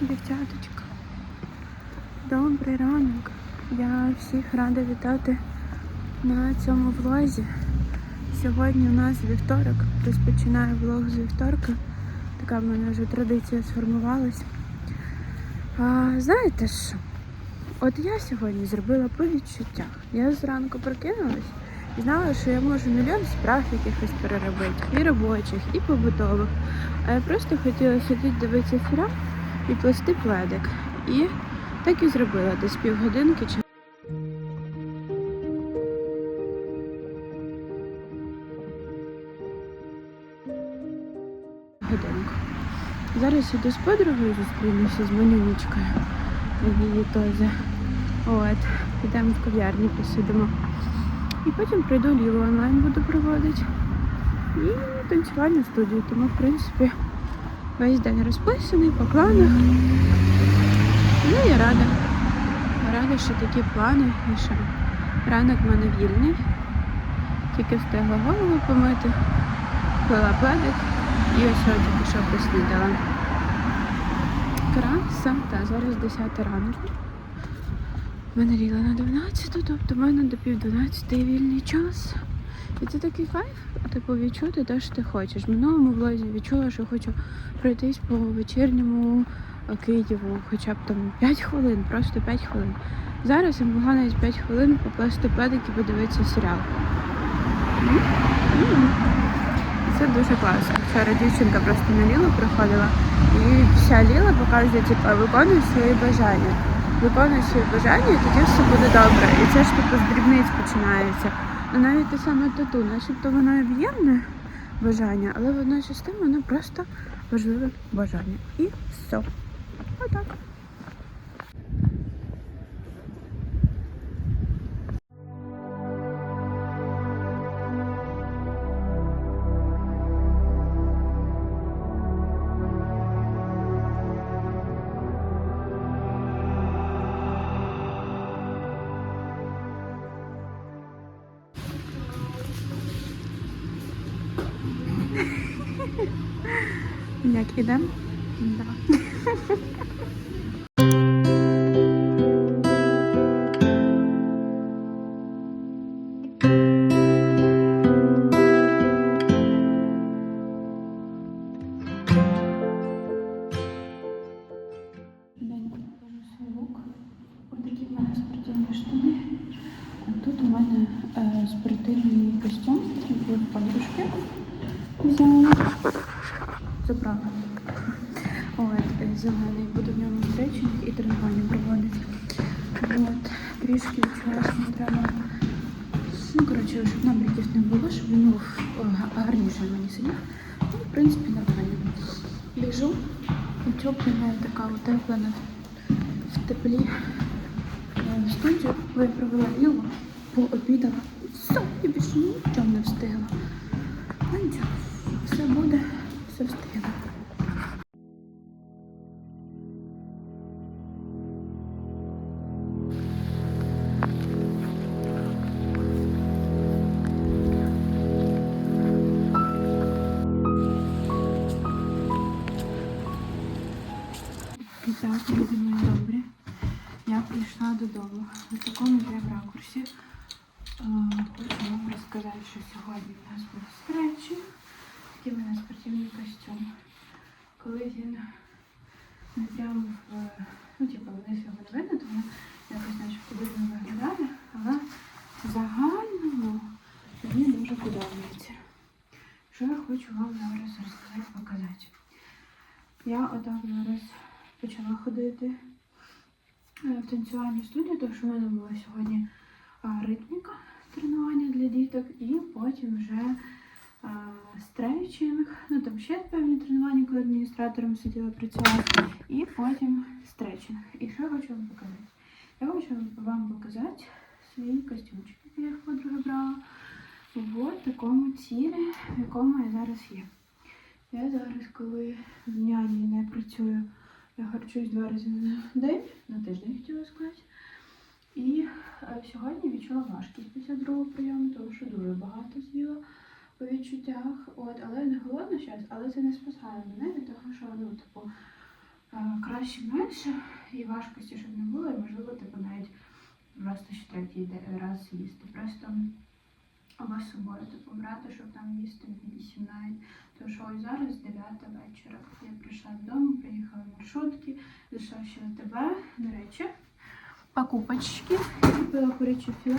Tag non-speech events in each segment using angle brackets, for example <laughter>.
дівчаточка. Добрий ранок. Я всіх рада вітати на цьому влозі. Сьогодні у нас вівторок. Розпочинаю влог з вівторка. Така в мене вже традиція сформувалась. А, знаєте що? От я сьогодні зробила по відчуттях. Я зранку прокинулась і знала, що я можу мільйон справ якихось переробити, і робочих, і побутових. А я просто хотіла сидіти дивитися серіал і плести пледик. І так і зробила десь півгодинки чи годинку. Зараз іду з подругою зустрінуся з Манюнічкою. Її теж. От, підемо в кав'ярні посидимо. І потім прийду ліву онлайн буду проводити. І танцювальну студію. Тому, в принципі, весь день розписаний по планах. Ну, я рада. Рада, що такі плани. І що ранок в мене вільний. Тільки встигла голову помити, пила пледик і ось я тільки що поснідала. Краса, та зараз 10 ранку. Мене ліла на 12, тобто в мене до пів 12 вільний час. І це такий кайф, типу відчути те, що ти хочеш. В минулому влозі відчула, що хочу пройтись по вечірньому е, Києву, хоча б там 5 хвилин, просто 5 хвилин. Зараз я могла навіть 5 хвилин поплести пледик і подивитися серіал. Це дуже класно. Вчора дівчинка просто на Лілу приходила і вся Ліла показує, типу, виконуй свої бажання. Виконуй свої бажання, і тоді все буде добре. І це ж типу з дрібниць починається. Навіть те саме тату, начебто воно об'ємне бажання, але водночас тим воно просто важливе бажання. І все. Отак. Як Mm-hmm. <laughs> ходити е, в танцювальну студію, тому що в мене була сьогодні ритміка тренування для діток, і потім вже стрейчинг, ну там ще певні тренування, коли адміністратором сиділа працювала, і потім стрейчинг. І що я хочу вам показати? Я хочу вам показати свій костюмчик, який я в брала, в такому цілі, в якому я зараз є. Я зараз, коли в няні не працюю, я харчуюсь два рази на день, на тиждень хотіла сказати. І е, сьогодні відчула важкість після другого прийому, тому що дуже багато з'їла по відчуттях. От, але не голодна зараз, але це не спасає мене від того, що ну, типу, е, краще. менше і важкості, щоб не було, і можливо, типу навіть просто ще третій раз їсти. Просто або собою типу брати, щоб там їсти в 8 навіть. Тому що ось зараз 9 вечора. Я прийшла додому, приїхала в маршрутки, зайшла ще на тебе, до речі. Покупочки. Купила куряче філе.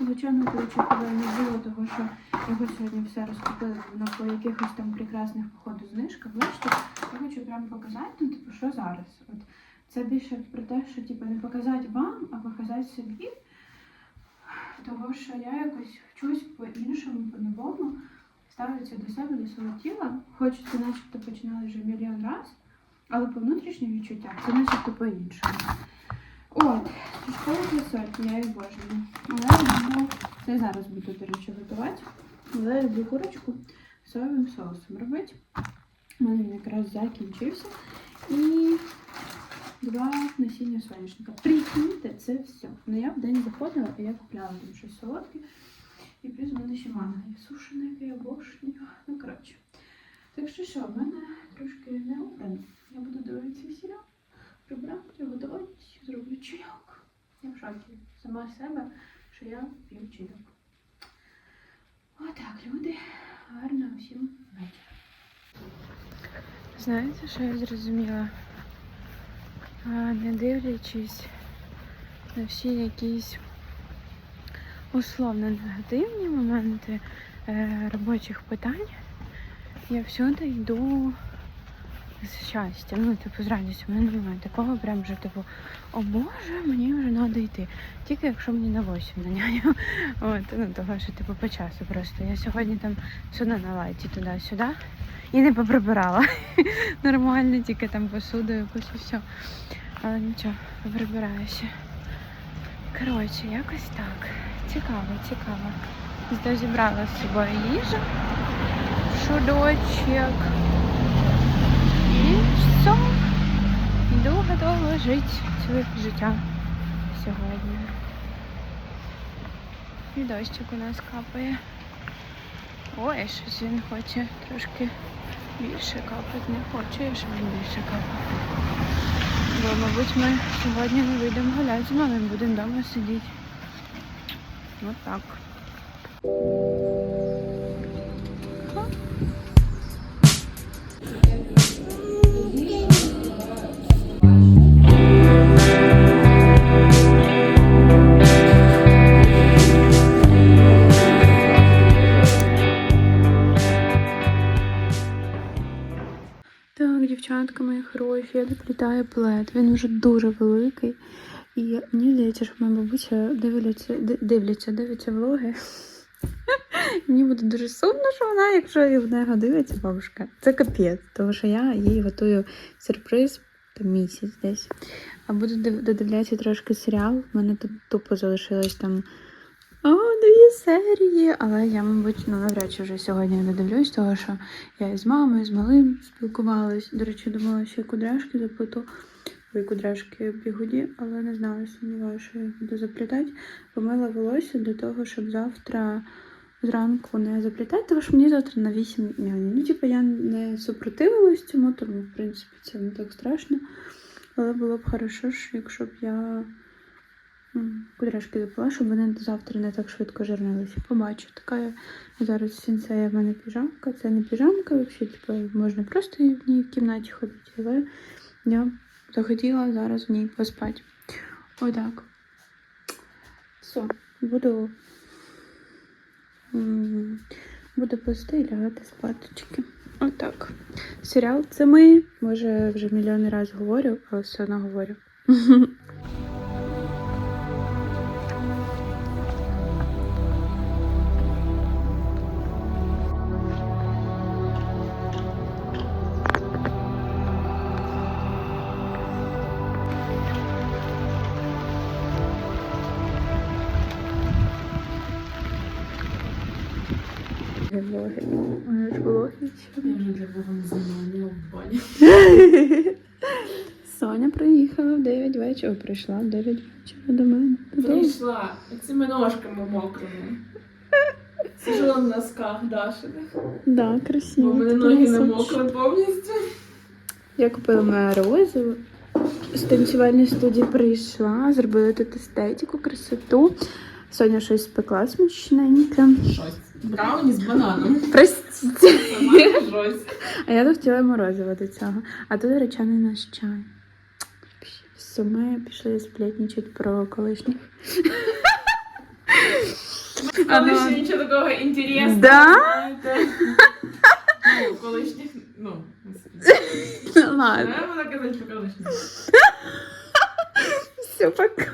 Звичайно, куряче філе не було, тому що його сьогодні все розкупили воно по якихось там прекрасних походу знижках. Бачите, я хочу прямо показати, ну, типу, що зараз. От це більше про те, що типу, не показати вам, а показати собі. Того, що я якось вчусь по-іншому, по-новому ставлюся до себе, до свого тіла. Хочеться, начебто, починали вже мільйон раз, але по внутрішнім відчуттям це начебто по-іншому. От, чашкові кросольки, я їх обожнюю. Але я буду, це зараз буду, до речі, готувати. Але я люблю курочку соєвим соусом робити. У мене він якраз закінчився. І два насіння соняшника. Прикиньте, це все. Ну я в день заходила, і я купляла там щось солодке. І плюс в мене ще манго є сушене, яке я обожнюю. Ну, коротше. Так що що, в мене трошки не обрано. Я буду дивитися серіал, прибрати, готувати, зроблю чайок. Я в шокі. Сама себе, що я п'ю чайок. Отак, люди. Гарно всім вечора. Знаєте, що я зрозуміла? Не дивлячись на всі якісь условно негативні моменти е, робочих питань, я всюди йду з щастям, ну, типу, з радістю. У мене немає такого прям вже, типу, о Боже, мені вже треба йти. Тільки якщо мені на 8 на няню. От, ну, того, що типу по часу просто. Я сьогодні там сюди на лайті туди-сюди і не поприбирала. <laughs> Нормально, тільки там посуду якусь і все. Але нічого, поприбираю ще. Коротше, якось так. Цікаво, цікаво. Зато зібрала з собою їжу, шудочок. І все. Йду готова жити своє життя сьогодні. І дощик у нас капає. Ой, щось він хоче трошки більше капати. Не хоче, щоб він більше капав. Бо, мабуть, ми сьогодні не вийдемо гуляти з мамою, будемо вдома сидіти. Ось так. Дівчатка мої хороші, я доплітаю плед. Він вже дуже великий. І що моя бабуся дивляться, ди- дивляться, влоги. <laughs> Мені буде дуже сумно, що вона, якщо в неї дивиться бабушка. Це капець, тому що я їй готую сюрприз там місяць десь. А буду додивлятися трошки серіал. У мене тут тупо залишилось там о, дві серії. Але я, мабуть, ну, навряд чи вже сьогодні додивлюсь, тому що я і з мамою, і з малим спілкувалась. До речі, думала, що й кудряшки заплету. Ой, кудряшки бігуді, але не знаю, сумніваюся, що я буду заплітати. Помила волосся для того, щоб завтра зранку не заплітати, тому що мені завтра на 8 няні. Ну, типу, я не супротивилась цьому, тому, в принципі, це не так страшно. Але було б хорошо, якщо б я кудряшки заплела, щоб вони завтра не так швидко жирнилися. Побачу. Така я зараз сінцея в мене піжамка. Це не піжамка, взагалі, типу, можна просто в ній в кімнаті ходити, але я захотіла зараз в ній поспати. Отак. Все, буду. Буду пусти і лягати спаточки. Отак. Серіал це ми. Може, вже мільйон разів говорю, але все одно говорю. <laughs> Ж влоги. Я вже для Бога не знімала в бані. <laughs> Соня приїхала в 9 вечора, прийшла в 9 вечора до мене. Прийшла цими ножками мокрими. Сижу в носках Дашиних. Да, Бо красиво. в мене ноги не мокли повністю. Я купила морозиво. з танцювальної студії прийшла, зробила тут естетику, красоту. Соня щось спекла смачненьке. Щось. Брауні з бананом. Простіть. А я хотіла морозиво до цього. А тут речаний наш чай. Все, ми пішли сплетничати про колишніх. Але ще нічого такого інтересного. Да? Ну, колишніх, ну, Ну ладно. було казати про колишніх. Все, пока.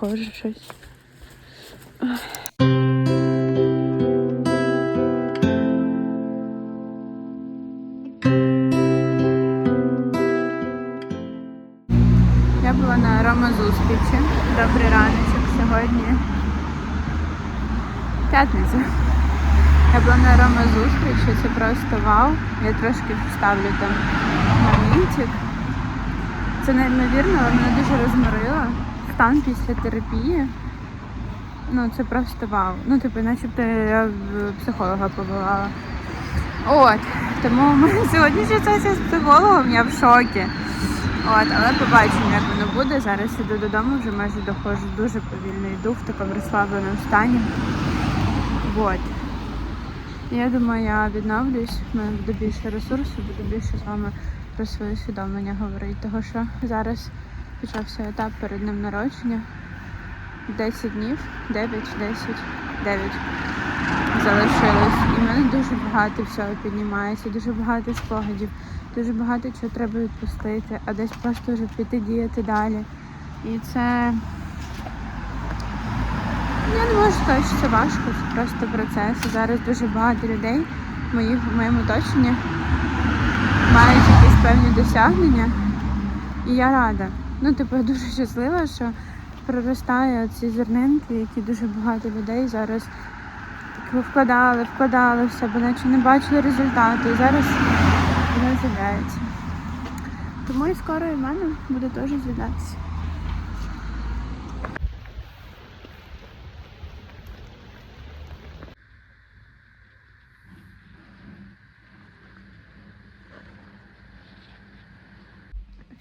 Похоже щось. Я була на Рома зустрічі. Добрий раночок сьогодні. П'ятниця. Я була на Рома зустрічі, це просто вау. Я трошки вставлю там моментик. Це неймовірно, але мене дуже розморило. Стан після терапії. Ну, це просто вау. Ну, типу, начебто я в психолога побувала. От. Тому <laughs> мене сьогоднішня сесія з психологом, я в шокі. От, але побачимо, як воно буде. Зараз іду додому, вже майже доходжу. Дуже повільно йду в такому розслабленому стані. От. Я думаю, я відновлюсь, в мене буде більше ресурсу, буду більше з вами про своє усвідомлення говорити. Тому що зараз почався етап перед ним народження. 10 днів, 9, 10, 9 залишилось. І в мене дуже багато всього піднімається, дуже багато спогадів, дуже багато чого треба відпустити, а десь просто вже піти діяти далі. І це я не можу сказати, що це важко, це просто процес. Зараз дуже багато людей моїх в моєму оточенні мають якісь певні досягнення. І я рада. Ну, типу, я дуже щаслива, що проростає ці зернинки, які дуже багато людей зараз вкладали, вкладали в себе, наче не бачили результату. І зараз вона з'являється. Тому і скоро і в мене буде теж з'являтися.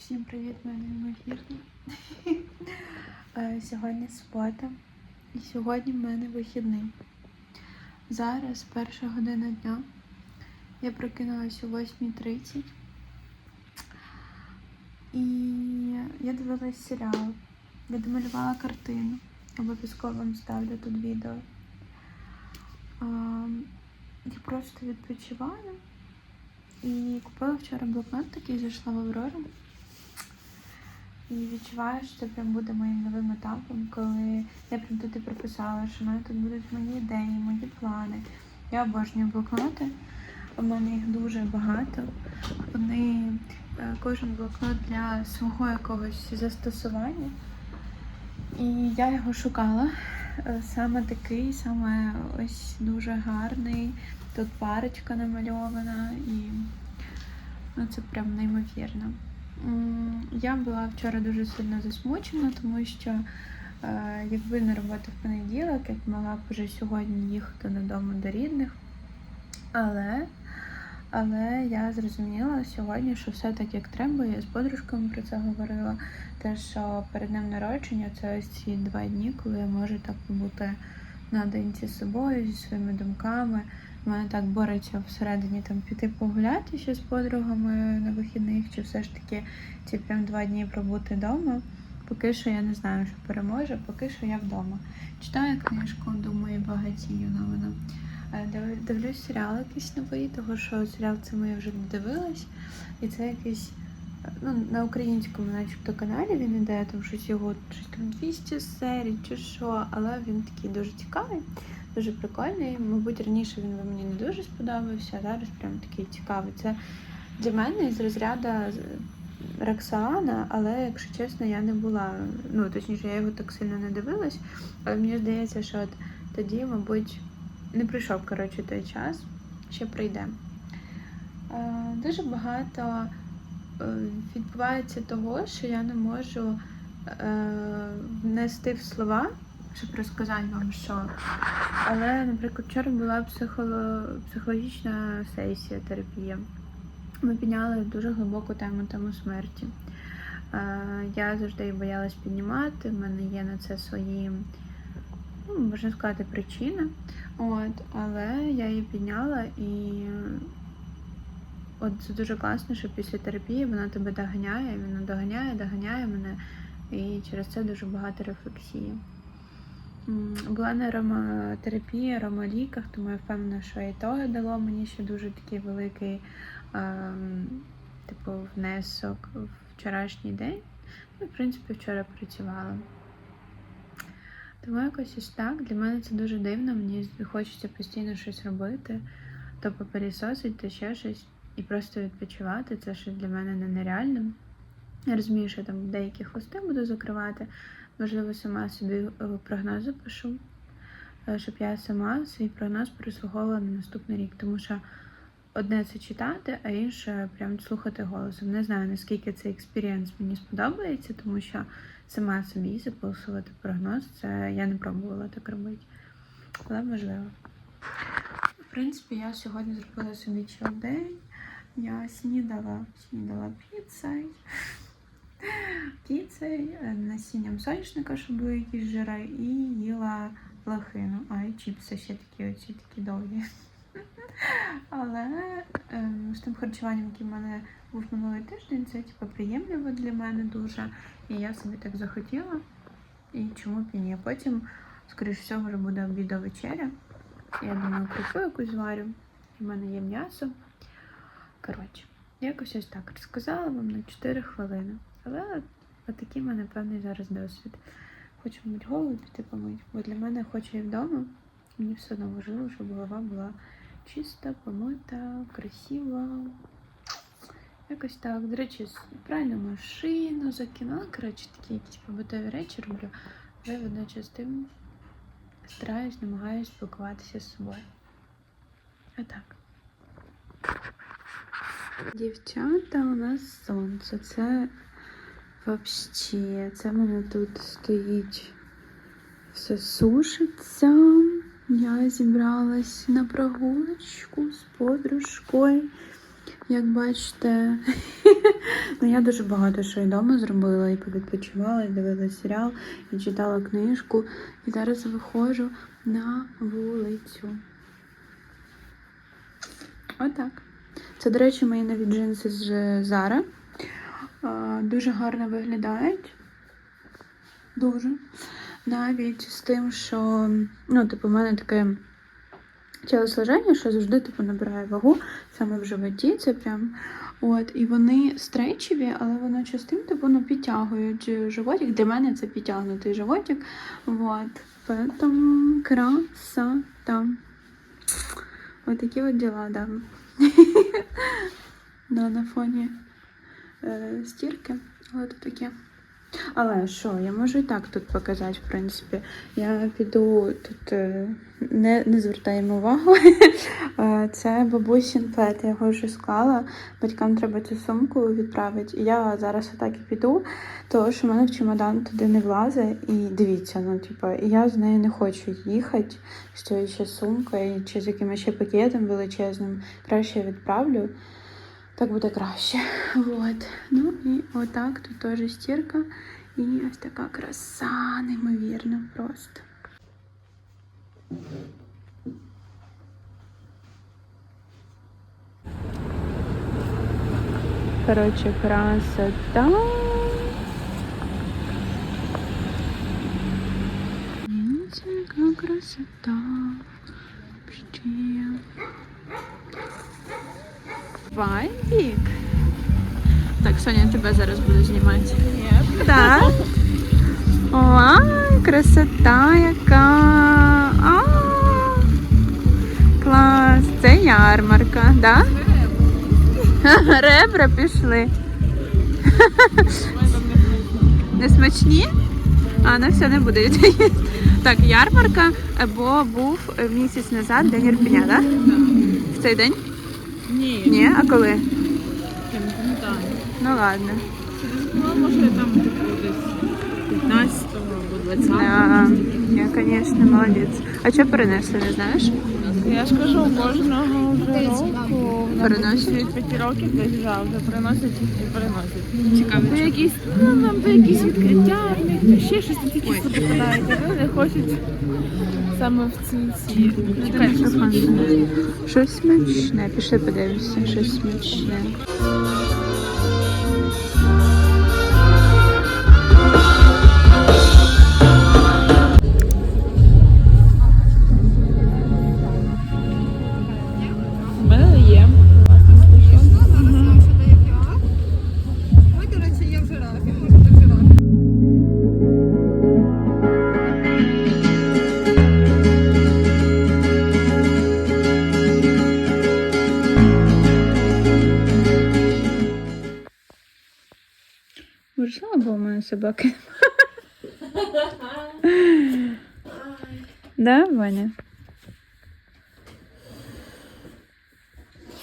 Всім привіт, мене неймовірно. <laughs> Е, Сьогодні субота і сьогодні в мене вихідний. Зараз перша година дня. Я прокинулася о 8.30 і я дивилась серіал. Я домалювала картину. Обов'язково вам ставлю тут відео. Я просто відпочиваю. І купила вчора блокнот такий, зайшла в Аврору. І відчуваю, що це прям буде моїм новим етапом, коли я прям тут і прописала, що в мене тут будуть мої ідеї, мої плани. Я обожнюю блокноти. У мене їх дуже багато. Вони е, кожен блокнот для свого якогось застосування. І я його шукала. Е, Саме такий, саме ось дуже гарний. Тут парочка намальована і ну, це прям неймовірно. Я була вчора дуже сильно засмучена, тому що е, якби не робота в понеділок, я б могла б вже сьогодні їхати додому до рідних. Але, але я зрозуміла сьогодні, що все так як треба. Я з подружками про це говорила. Те, що перед ним народження це ось ці два дні, коли я можу так побути наодинці з собою, зі своїми думками. У мене так бореться всередині там піти погуляти ще з подругами на вихідних, чи все ж таки ці прям два дні пробути вдома. Поки що я не знаю, що переможе, поки що я вдома. Читаю книжку, думаю, багатію новина. Е, див- Дивлюсь серіал якийсь новий, того що серіал це ми вже не дивилась. І це якийсь ну, на українському, начебто, каналі він іде, там щось його щось там 200 серій чи що, але він такий дуже цікавий, дуже прикольний. Мабуть, раніше він мені не дуже сподобався, а зараз прям такий цікавий. Це для мене з розряду Роксана, але, якщо чесно, я не була. Ну, точніше, я його так сильно не дивилась, але мені здається, що от тоді, мабуть, не прийшов коротше, той час, ще прийде. Е, Дуже багато е, відбувається того, що я не можу е, внести в слова, щоб розказати вам що. Але, наприклад, вчора була психоло... психологічна сесія терапія. Ми підняли дуже глибоку тему тему смерті. Е, Я завжди її боялась піднімати, в мене є на це свої, ну, можна сказати, причини. От, але я її підняла і от це дуже класно, що після терапії вона тебе доганяє, вона доганяє, доганяє мене, і через це дуже багато рефлексії. Була на ароматерапії, аромаліках, тому я впевнена, що і того дало мені ще дуже такий великий ем, типу, внесок в вчорашній день. Ну, в принципі, вчора працювала. Тому якось ось так. Для мене це дуже дивно. Мені хочеться постійно щось робити, то попилісосить, то ще щось, і просто відпочивати. Це ще для мене не нереально. Я розумію, що там деякі хвости буду закривати. Можливо, сама собі е, прогнози пишу, е, щоб я сама свій прогноз прослуховувала на наступний рік. Тому що одне це читати, а інше прям слухати голосом. Не знаю, наскільки цей експірієнс мені сподобається, тому що сама собі записувати прогноз, це я не пробувала так робити. Але можливо. В принципі, я сьогодні зробила собі чил-день. Я снідала, снідала піцею. Піцею, е, насінням соняшника, щоб були якісь жири, і їла лохину. А і чіпси ще такі оці такі довгі. Але е, з тим харчуванням, яке в мене був минулий тиждень, це типу, приємливо для мене дуже. І я собі так захотіла. І чому б і ні? Потім, скоріш всього, вже буде обідо вечеря. Я думаю, крупу якусь зварю. У мене є м'ясо. Коротше, якось ось так розказала вам на 4 хвилини. Але отакий в мене певний зараз досвід. Хочу мить голову піти помить, бо для мене, хоч і вдома, мені все одно важливо, щоб голова була чиста, помита, красива. Якось так. До речі, пральну машину закинула. Коротше, такі якісь побутові речі роблю. Але водночас тим стараюсь, намагаюсь спілкуватися з собою. Отак. Дівчата, у нас сонце. Це взагалі, це в мене тут стоїть все сушиться. Я зібралась на прогулочку з подружкою. Як бачите, <laughs> ну я дуже багато що і вдома зробила, і повідпочивала, і дивилася серіал, і читала книжку. І зараз виходжу на вулицю. Отак. Це, до речі, мої нові джинси з Zara. Дуже гарно виглядають. Дуже. Навіть з тим, що, ну, типу, в мене таке тілосложення, що завжди типу, набирає вагу саме в животі. Це прям. От, і вони стрейчеві, але водночас тим, типу, ну, підтягують животик. Для мене це підтягнутий животик. От. Поэтому красота. Ось такі от діла, да. <laughs> на фоні стірки. Але то таке. Але що, я можу і так тут показати, в принципі. Я піду тут е, не, не звертаємо увагу. <laughs> Е, Це бабусін плет, я його вже склала. Батькам треба цю сумку відправити. І я зараз отак і піду, тому що в мене в чемодан туди не влазить. І дивіться, ну, типу, я з нею не хочу їхати з цією ще сумкою чи з якимось ще пакетом величезним. Краще я відправлю. Так буде краще. Вот. Ну і отак тут теж стірка. І ось така краса, неймовірна просто. Короче, красота. Видите, какая красота. Вообще. Вайбик. Так, Соня тебе зараз буду знімати. Так. Ой, красота яка. А, Клас. Це ярмарка, да? Ребра пішли. Не смачні? А, ну все, не буду їсти. Так, ярмарка, бо був місяць назад день Ірпеня, так? В цей день? Ні, Ні, а коли? я не пам'ятаю. Ну ладно. Ну, може, там типу десь 15 або 20 Да, я, конечно, молодець. А що перенесли, не знаєш? Я ж кажу, кожного вже року Переносять? 5 років десь вже вже приносять і переносять. Цікаво. То якісь, ну, нам то якісь відкриття, ще щось таке попадають. Люди хочуть саме в цій. Щось смачне. Пішли подивимося, щось смачне. Собаки. <laughs> Да, Ваня?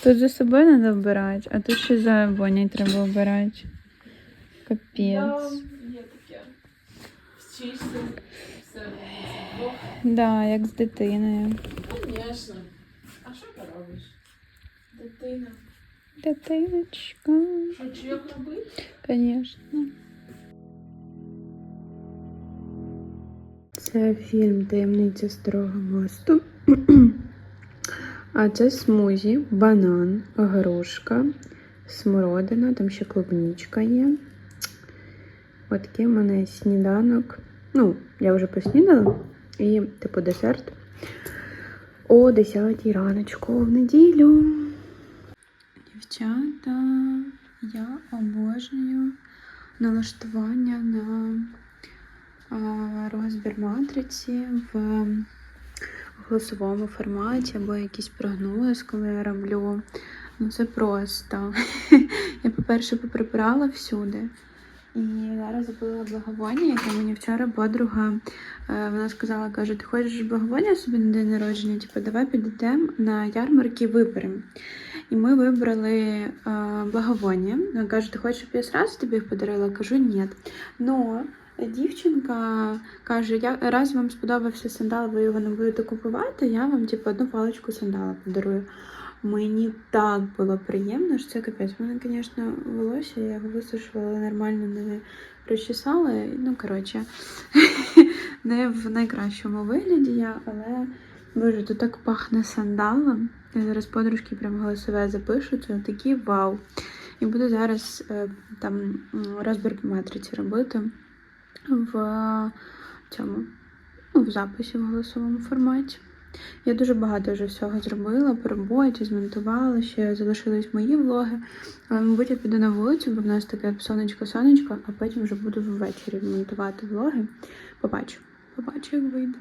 Тут за собою треба вбирати, а тут ще за Ваней треба вбирати. Капець. Є таке. Чисто. Все. Да, як з дитиною. Звісно. А що ти робиш? Дитина. Дитиночка. Що, чайок робити? Конечно. Це фільм Таємниця Старого мосту. А це смузі, банан, грушка, смородина, там ще клубничка є. От такий в мене сніданок. Ну, я вже поснідала. І, типу, десерт о 10 раночку в неділю. Дівчата, я обожнюю налаштування на розбір матриці в голосовому форматі або якийсь прогноз, коли я роблю. Ну це просто. <laughs> Я, по-перше, поприбирала всюди. І зараз забула благовоння, яке мені вчора подруга. е, Вона сказала, каже, ти хочеш благовоння собі на день народження? Типу, давай підемо на ярмарки виберемо. І ми вибрали е, благовоння. Вона каже, ти хочеш, щоб я сразу тобі їх подарила? Кажу, ні. Но дівчинка каже, я раз вам сподобався сандал, ви його не будете купувати, я вам типу, одну паличку сандала подарую. Мені так було приємно, що це капець. Мене, звісно, волосся, я його висушила, але нормально не розчесала. Ну, коротше, <laughs> не в найкращому вигляді я, але боже, тут так пахне сандалом. Я зараз подружки прям голосове запишу, це такий вау. І буду зараз е, там розбір по матриці робити в цьому, ну, в записі в голосовому форматі. Я дуже багато вже всього зробила по роботі, змонтувала, ще залишились мої влоги. Але, мабуть, я піду на вулицю, бо в нас таке сонечко-сонечко, а потім вже буду ввечері монтувати влоги. Побачу, побачу, як вийде.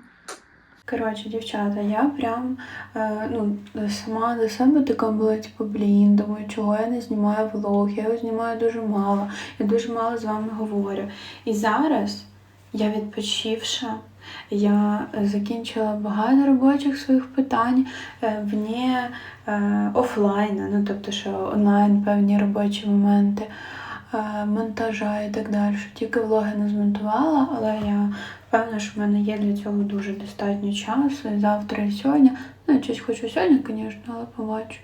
Коротше, дівчата, я прям е, ну, сама до себе така була, типу, блін, думаю, чого я не знімаю влог, я його знімаю дуже мало, я дуже мало з вами говорю. І зараз я відпочивша, я закінчила багато робочих своїх питань е, вне е, офлайна, ну тобто, що онлайн певні робочі моменти, монтажа і так далі. Тільки влоги не змонтувала, але я впевнена, що в мене є для цього дуже достатньо часу. І завтра і сьогодні. Ну, я щось хочу сьогодні, звісно, але побачу.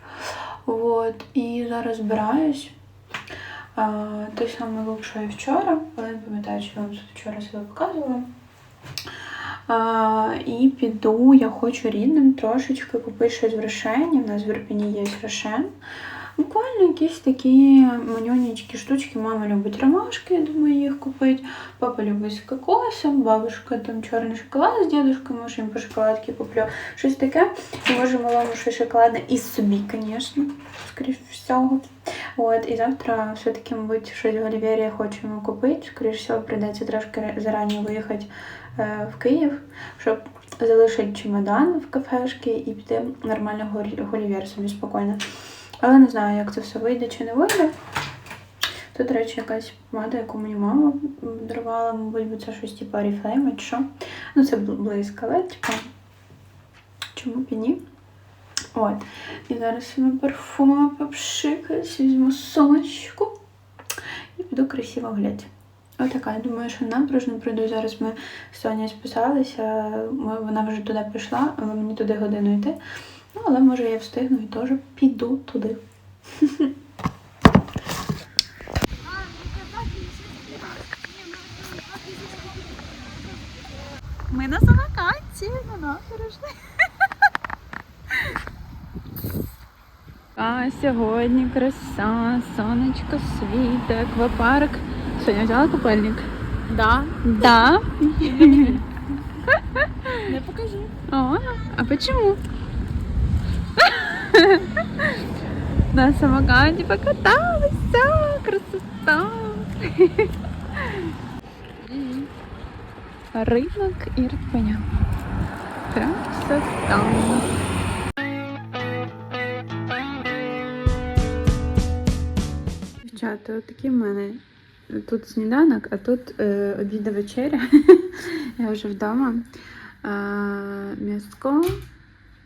От, і зараз збираюсь. А, той самий лук, що і вчора, але не пам'ятаю, чи я вам вчора себе показувала. А, і піду, я хочу рідним трошечки купити щось в Рошені. У нас в Ірпені є Рошен. Буквально якісь такі манюнічкі штучки. Мама любить ромашки, я думаю, їх купити. Папа любить з кокосом, бабушка там чорний шоколад з дідушкою, може їм по шоколадки куплю. Щось таке. Може малому щось шоколадне і собі, звісно, скоріш всього. От, і завтра все-таки, мабуть, щось в Олівері я хочу купити. Скоріш всього, прийдеться трошки ра- зарані виїхати е, в Київ, щоб залишити чемодан в кафешки і піти нормально в Голі- в Олівер собі спокійно. Але не знаю, як це все вийде чи не вийде. Тут, до речі, якась помада, яку мені мама дарувала, мабуть, бо це щось типу Oriflame, чи що. Ну, це близько, але типу, чому б і ні. От. І зараз я парфумами попшикаюсь, візьму сумочку і піду красиво гуляти. Отака, я думаю, що набережно прийду. Зараз ми з Сонею списалися, вона вже туди пішла, але мені туди годину йти. Ну, але може я встигну і теж піду туди. Ми на самокаті, на набережні. А сьогодні краса, сонечко світе, аквапарк. Соня взяла купальник? Да. Да. <laughs> Не покажу. О, а почему? На самокате покаталась, все, красота. Рынок Ирпеня. Красота. Дівчата, такі в мене тут сніданок, а тут е, обідна вечеря. <laughs> Я вже вдома. А, м'яско,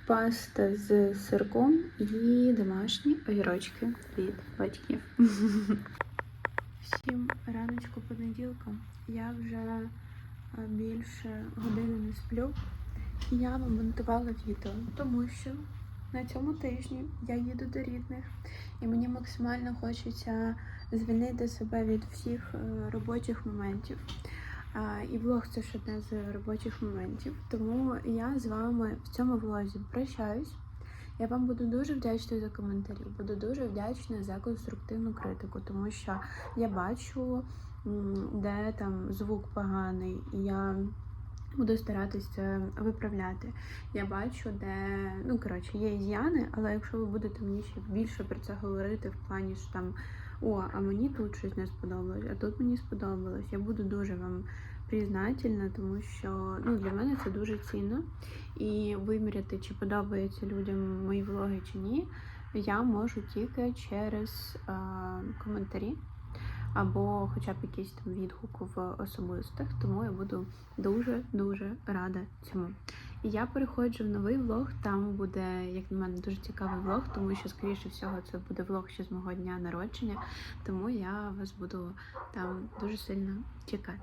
паста з сирком і домашні огірочки від батьків. <laughs> Всім раночку понеділка. Я вже е, більше години не сплю. І я вам монтувала відео, тому що на цьому тижні я їду до рідних, і мені максимально хочеться звільнити себе від всіх е, робочих моментів. І влог це ж одне з робочих моментів. Тому я з вами в цьому влозі прощаюсь. Я вам буду дуже вдячна за коментарі, буду дуже вдячна за конструктивну критику, тому що я бачу, де там звук поганий, і я буду старатися виправляти. Я бачу, де ну коротше є ізяни, але якщо ви будете мені ще більше про це говорити, в плані що там о, а мені тут щось не сподобалось, а тут мені сподобалось. Я буду дуже вам признательна, тому що ну, для мене це дуже цінно. І виміряти, чи подобаються людям мої влоги чи ні, я можу тільки через е, коментарі або хоча б якийсь там відгук в особистих, тому я буду дуже-дуже рада цьому. Я переходжу в новий влог. Там буде, як на мене, дуже цікавий влог, тому що, скоріше всього, це буде влог ще з мого дня народження, тому я вас буду там дуже сильно чекати.